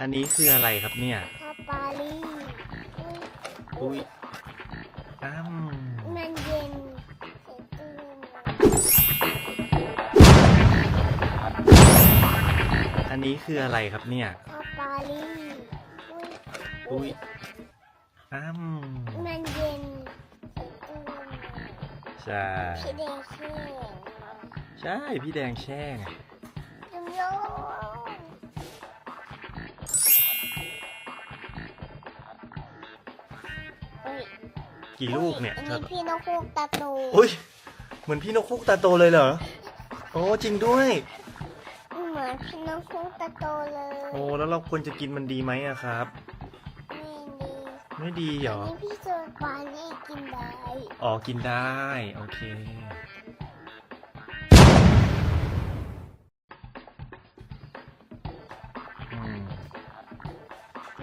อันนี้คืออะไรครับเนี่ยคาปารีอุ๊ยอุ้ยอ้ำมันเย็นเสียตื่นอันนี้คืออะไรครับเนี่ยคาปารีอุ๊ยอุ้ยอ้ำมันเย็นเสียตื่นใช่พี่เดชเช่ใช่พี่แดงแช่ไง กี่ลูกเนี่ย อันครันี้บพี่นกฮูกตาโตอุ้ยเหมือนพี่นกคุกตาโตเลยเหรอ โอ้จริงด้วย เหมือนพี่นกฮูกตาโตเลยโอ้แล้วเราควรจะกินมันดีไหมอะครับไม่ดีไม่ดีเหรอันอนี้พี่โซปานี่กินได้ อ๋อ กินได้ โอเค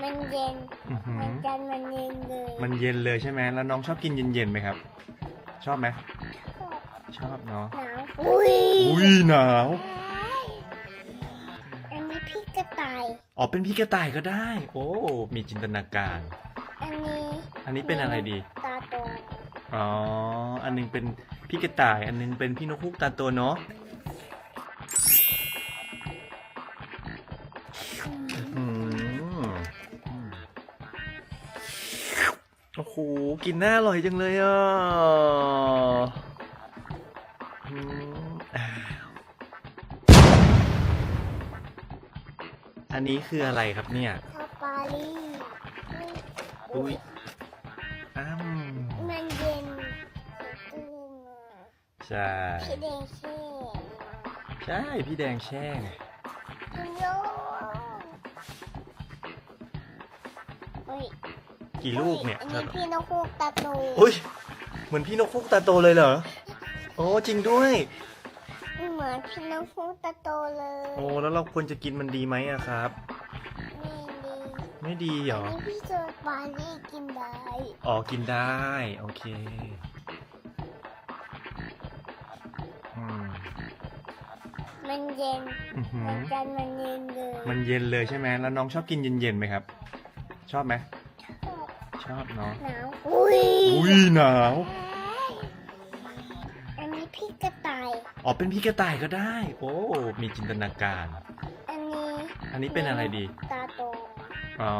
มันเย็นอื้อหือมันจันมันเย็นเลยมันเย็นเลยใช่ไหม แล้วน้องชอบกินเย็นๆไหมครับ ชอบไหม ชอบเนาะ หนาวอุ้ยอุ้ยหนาว อันนี้พี่กระต่าย อ๋อ เป็นพี่กระต่ายก็ได้ โอ้ มีจินตนาการ อันนี้อันนี้เป็นอะไรดี ตาโตอ๋อ อันหนึงเป็นพี่กระต่าย อันหนึงเป็นพี่นกฮูกตาโตเนาะอื โอ้โห กินน่าอร่อยจังเลยอะอืมอ้าวอันนี้คืออะไรครับเนี่ยคาปารีอุ้ยอ้ำมันเย็นเสียตื่นใช่ พี่เดชเช่ใช่ พี่แดงแช่ไงจุ๊โยอุ้ย กี่ลูกเนี่ยอันครันี้บพี่นกฮูกตาโตอุ้ยเหมือนพี่นกคุกตาโตเลยเหรอโอ้จริงด้วยเหมือนพี่นกฮูกตาโตเลยโอ้แล้วเราควรจะกินมันดีไหมอะครับไม่ดีไม่ดีเหรอันอนี้พี่โซปานี่กินได้อ๋อ กินได้ โอเคอืมมันเย็นอื้อหือมันจันมันเย็นเลยมันเย็นเลยใช่ไหมแล้วน้องชอบกินเย็นๆไหมครับ ชอบไหม ชอบเนาะหนาวอุ้ยอุ้ยหนาว อันนี้พี่กระต่ายอ๋อเป็นพี่กระต่ายก็ได้ โอ้ มีจินตนาการ อันนี้อันนี้เป็นอะไรดี ตาโตอ๋อ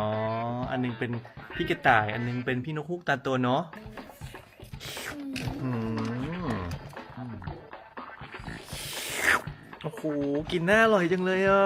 อันหนึงเป็นพี่กระต่าย อันหนึงเป็นพี่นกฮูกตาโตเนาะอืมอืมโอ้โหกินน่าอร่อยจังเลยอะ